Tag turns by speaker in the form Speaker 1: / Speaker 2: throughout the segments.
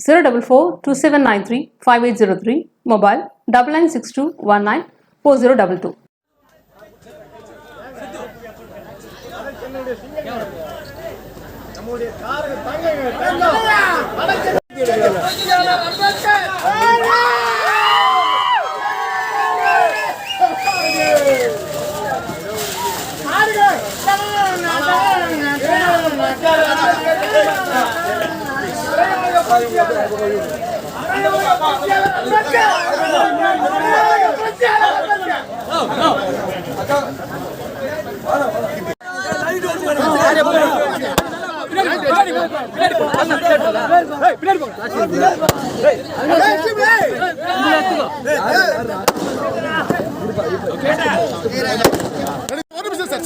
Speaker 1: zero double four two seven nine three five eight zero three mobile double nine six two one nine four zero double two
Speaker 2: Yeah. நிமிஷம்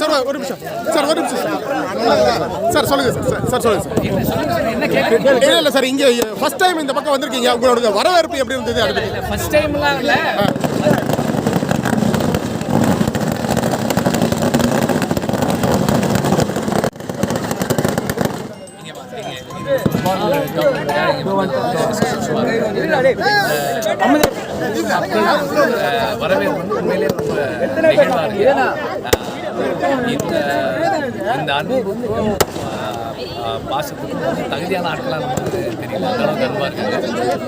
Speaker 2: sir ஒரு நிமிஷம். Sir ஒரு நிமிஷம் sir. Sir சொல்லுங்க sir. Sir sir சொல்லுங்க sir. இல்லை இல்லை sir இங்கே ஃபர்ஸ்ட் டைம் இந்த பக்கம் வந்திருக்கீங்க. உங்களோட வரவேற்பு எப்படி இருந்தது? அதை
Speaker 3: ஃபர்ஸ்ட் டைம்லாம் இல்லை. வரவேற்பு வந்து உண்மையிலே ரொம்ப இந்த இந்த அன்புக்கும் பாசத்துக்கும் வந்து தகுதியான ஆட்களாக நமக்கு தெரியல அந்த அளவுக்கு அன்பாக இருக்காங்க.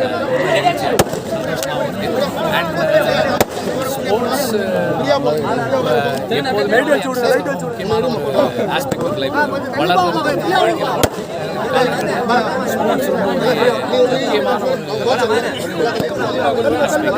Speaker 3: ஆஹ் ரொம்ப நெகிழ்ச்சியா இருக்கு, சந்தோஷமாவும் இருக்கு அண்ட் ஸ்போர்ட்ஸ் எப்போதுமே முக்கியமான ஒரு ஆஸ்பெக்ட் லைஃப் வளர்றது வாழ்க்கையில் ஸ்போர்ட்ஸ் ரொம்ப ஒரு முக்கியமான ஒரு aspect.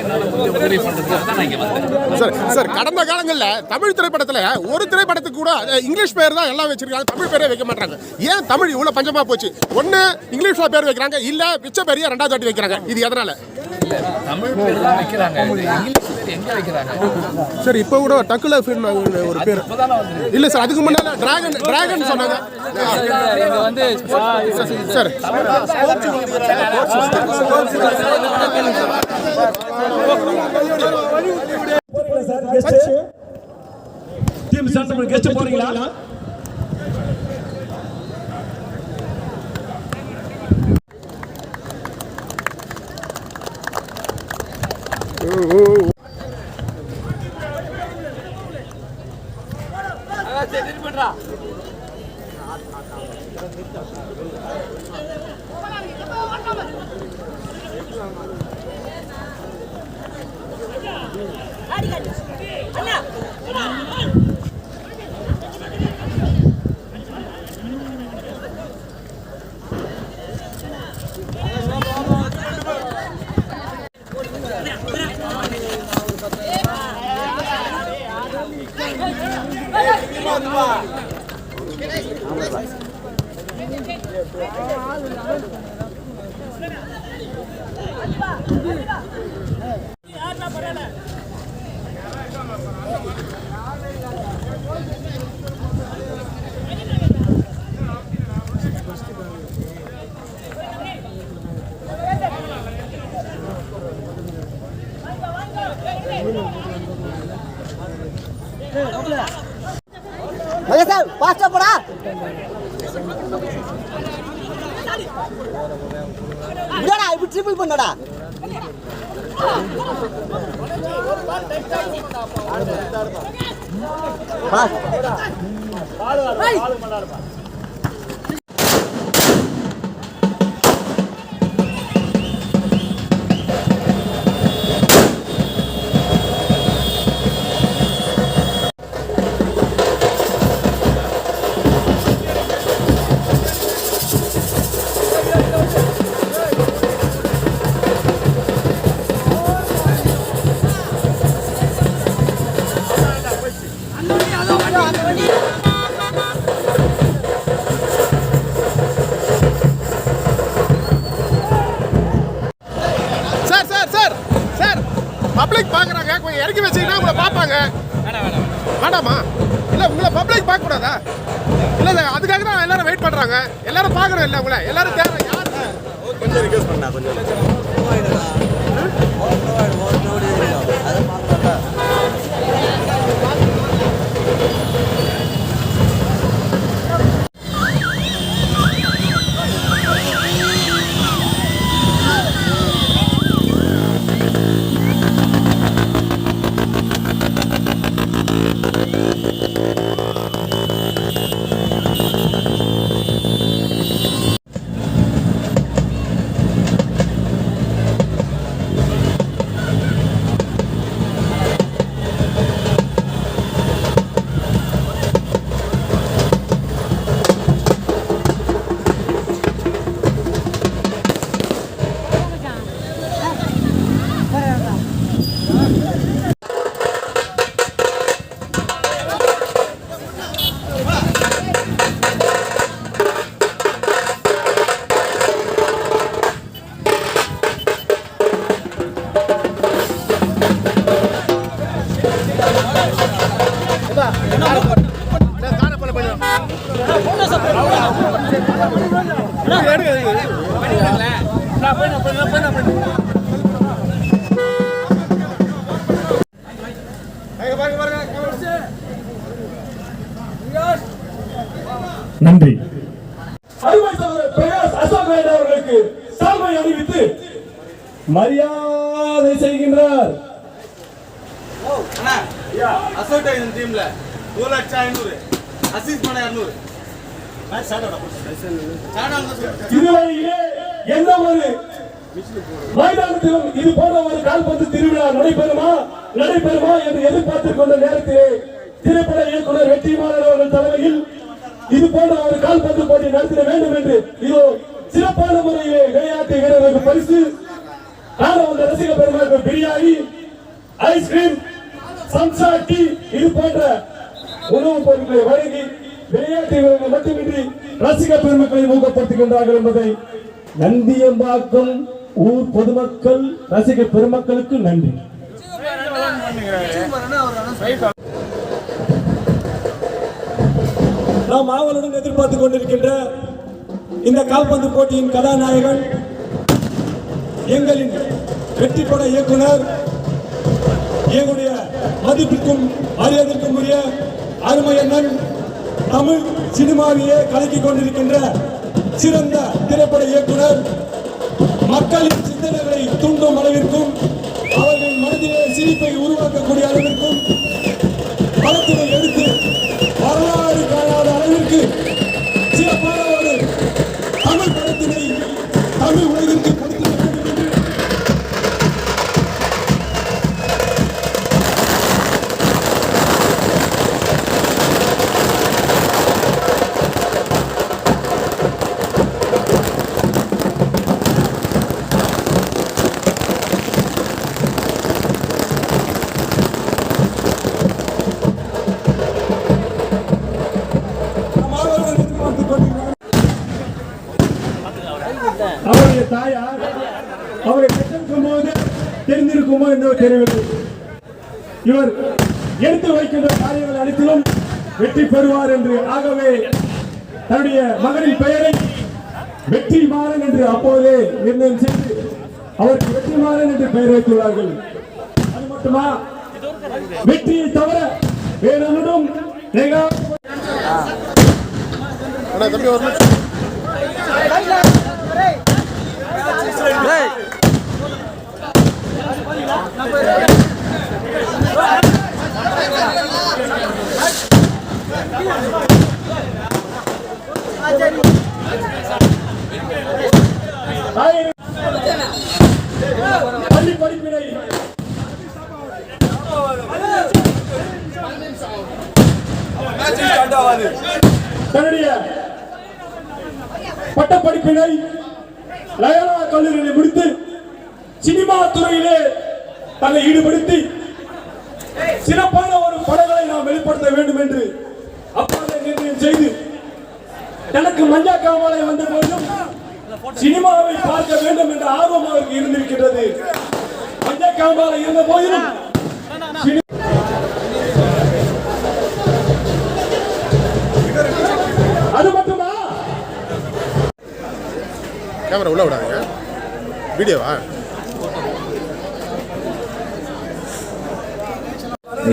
Speaker 3: என்னால் உதவி தான் நான் வந்தேன்
Speaker 2: சார் சார் கடந்த காலங்களில் தமிழ் திரைப்படத்தில் ஒரு திரைப்படத்துக்கு கூட இங்கிலீஷ் பேர் தான் எல்லாம் வச்சிருக்காங்க தமிழ் பேரே வைக்க மாட்டாங்க. ஏன் தமிழ் இவ்வளோ பஞ்சமா போச்சு? ஒன்று இங்கிலீஷில் பேர் வைக்கிறாங்க இல்லை பிச்சை பேரையே ரெண்டாவது வாட்டி வைக்கிறாங்க. இது எதனால்?
Speaker 3: தமிழ் பேர் தான் வைக்கிறாங்க. எங்க வைக்கிறாங்க?
Speaker 2: சார் இப்போ கூட டக்குல ஒரு பேர். இல்லை சார் அதுக்கு முன்னால டிராகன் டிராகன் சொன்னாங்க.
Speaker 3: வந்து
Speaker 2: சார்.
Speaker 4: டீம் கெஸ்ட் போறீங்களா
Speaker 5: நிறுத்துறா Bye. பாடுவாரு பாடு
Speaker 2: பண்ணாருப்பா பார்க்கக்கூடாதா இல்லை சார் அதுக்காக தான் எல்லாரும் வெயிட் பண்ணுறாங்க எல்லாரும் பார்க்குறோம் இல்லை உங்களை. எல்லாரும் தேவை யார்?
Speaker 5: கொஞ்சம் ரிக்வெஸ்ட் பண்ணா கொஞ்சம்
Speaker 4: நன்றி. அருமை சகோதரர் பிரகாஷ் அசோக் அவர்களுக்கு சால்வை அணிவித்து மரியாதை செய்கின்றார்.
Speaker 6: அசோக் இந்த டீம்ல ஒரு லட்சம் ஐநூறு அசீஸ் பண்ண இரநூறு
Speaker 4: இதுவரையிலே எந்த ஒரு மைதானத்திலும் இது போன்ற ஒரு கால்பந்து திருவிழா நடைபெறுமா? நடைபெறுமா என்று எதிர்பார்த்துக் கொண்ட நேரத்திலே திரைப்பட இயக்குனர் வெற்றிமாறன் அவர்கள் தலைமையில் இது போன்ற ஒரு கால்பந்து போட்டி நடத்திட வேண்டும் என்று இதோ சிறப்பான முறையிலே விளையாட்டு வீரர்களுக்கு பரிசு நானும் வந்த ரசிக பெருமாளுக்கு பிரியாணி ஐஸ்கிரீம் சம்சா டீ இது போன்ற உணவுப் பொருட்களை வழங்கி விளையாட்டு வீரர்கள் மட்டுமின்றி ரசிக பெருமக்களை ஊக்கப்படுத்துகின்றார்கள் என்பதை நந்தியம்பாக்கம் ஊர் பொதுமக்கள் ரசிக பெருமக்களுக்கு நன்றி. நாம் ஆவலுடன் எதிர்பார்த்துக் கொண்டிருக்கின்ற இந்த கால்பந்து போட்டியின் கதாநாயகன் எங்களின் வெற்றி பட இயக்குனர் எங்களுடைய மதிப்பிற்கும் மரியாதைக்கும் உரிய அருமையண்ணன் தமிழ் சினிமாவையே கலக்கிக் கொண்டிருக்கின்ற சிறந்த திரைப்பட இயக்குனர். மக்களின் சிந்தனைகளை தூண்டும் அளவிற்கும் அவர்கள் மனதிலே சிரிப்பை உருவாக்கக்கூடிய அளவிற்கும் தாயார் அவரை பெற்றிருக்கும் போது தெரிந்திருக்குமோ என்னவோ தெரியவில்லை. இவர் எடுத்து வைக்கின்ற காரியங்கள் அனைத்திலும் வெற்றி பெறுவார் என்று ஆகவே தன்னுடைய மகனின் பெயரை வெற்றி மாறன் என்று அப்போதே நிர்ணயம் செய்து அவருக்கு வெற்றி மாறன் என்று பெயர் வைத்துள்ளார்கள். அது மட்டுமா? வெற்றியை தவிர வேறொன்றும்
Speaker 2: தம்பி ஒரு நிமிஷம்.
Speaker 4: பள்ளி படிப்பினை தன்னுடைய பட்டப்படிப்பினை லயலா கல்லூரியை முடித்து சினிமா துறையிலே தன்னை ஈடுபடுத்தி சிறப்பான ஒரு படங்களை நாம் வெளிப்படுத்த வேண்டும் என்று அப்போதே நிர்ணயம் செய்து எனக்கு மஞ்சா காமாலை வந்த போதும் சினிமாவை பார்க்க வேண்டும் என்ற ஆர்வம் அவருக்கு இருந்திருக்கிறது மஞ்சா காமாலை இருந்த போதிலும்
Speaker 2: கேமரா உள்ள விடாதீங்க. வீடியோவா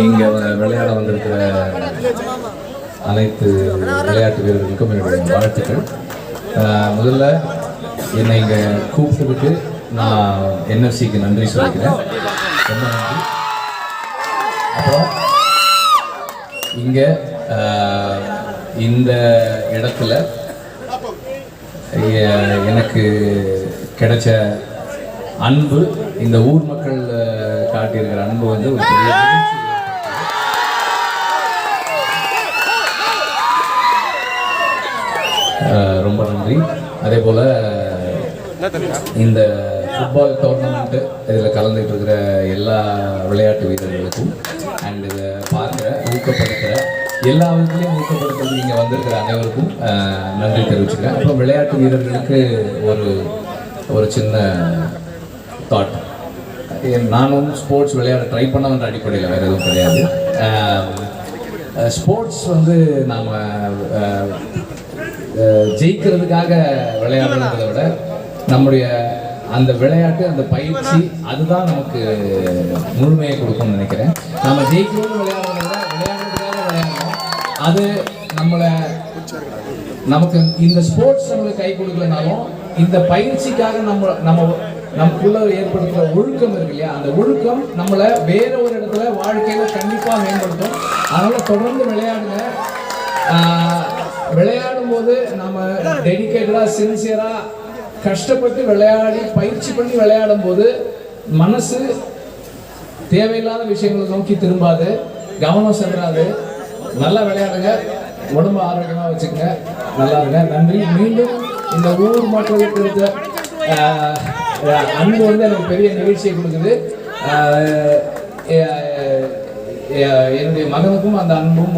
Speaker 3: இங்கே விளையாட வந்திருக்கிற அனைத்து விளையாட்டு வீரர்களுக்கும் என்னுடைய வாழ்த்துக்கள். முதல்ல என்னை இங்கே கூப்பிட்டுக்கிட்டு நான் என்எஃப்சிக்கு நன்றி சொல்லிக்கிறேன். ரொம்ப நன்றி. அப்புறம் இங்கே இந்த இடத்துல எனக்கு கிடைச்ச அன்பு இந்த ஊர் மக்கள் காட்டியிருக்கிற அன்பு வந்து ஒரு பெரிய ரொம்ப நன்றி. அதே போல் இந்த ஃபுட்பால் டோர்னமெண்ட்டு இதில் கலந்துகிட்டு இருக்கிற எல்லா விளையாட்டு வீரர்களுக்கும் அண்ட் இதை பார்க்குற ஊக்கப்படுத்துகிற எல்லா விதத்துலையும் ஊக்கப்படுத்துறது இங்கே வந்திருக்கிற அனைவருக்கும் நன்றி தெரிவிச்சுக்கிறேன். அப்புறம் விளையாட்டு வீரர்களுக்கு ஒரு ஒரு சின்ன தாட் நானும் ஸ்போர்ட்ஸ் விளையாட ட்ரை பண்ணவன்ற அடிப்படையில் வேறு எதுவும் கிடையாது. ஸ்போர்ட்ஸ் வந்து நாம் ஜெயிக்கிறதுக்காக விளையாடுறதை விட நம்முடைய அந்த விளையாட்டு அந்த பயிற்சி அதுதான் நமக்கு முழுமையை கொடுக்கும்னு நினைக்கிறேன். நம்ம ஜெயிக்கணும்னு விளையாடுறது அது நம்மளை நமக்கு இந்த ஸ்போர்ட்ஸ் நம்மளுக்கு கை கொடுக்கலனாலும் இந்த பயிற்சிக்காக நம்ம நம்ம நமக்குள்ள ஏற்படுத்துகிற ஒழுக்கம் இருக்கு இல்லையா? அந்த ஒழுக்கம் நம்மளை வேற ஒரு இடத்துல வாழ்க்கையில கண்டிப்பாக மேம்படுத்தும். அதனால தொடர்ந்து விளையாடுங்க. விளையாடும் போது நம்ம டெடிக்கேட்டடாக சின்சியரா கஷ்டப்பட்டு விளையாடி பயிற்சி பண்ணி விளையாடும் போது மனசு தேவையில்லாத விஷயங்களை நோக்கி திரும்பாது. கவனம் சென்றாது நல்லா விளையாடுங்க. உடம்பு ஆரோக்கியமாக வச்சுக்கங்க. நல்லா இருங்க. நன்றி. மீண்டும் இந்த ஊர் மக்களுக்கு இருக்க அன்பு வந்து எனக்கு பெரிய நிகழ்ச்சியை கொடுக்குது. என்னுடைய மகனுக்கும் அந்த அன்பும்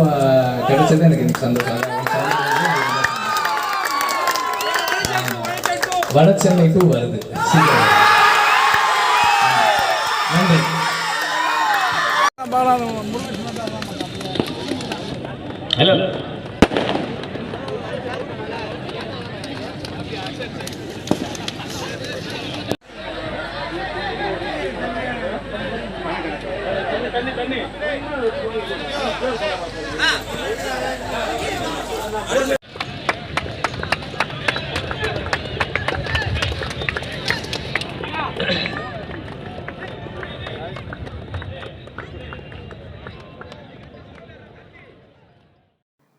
Speaker 3: கிடைச்சது. எனக்கு சந்தோஷம். வட சென்னை டூ வருது சீக்கிரம் நன்றி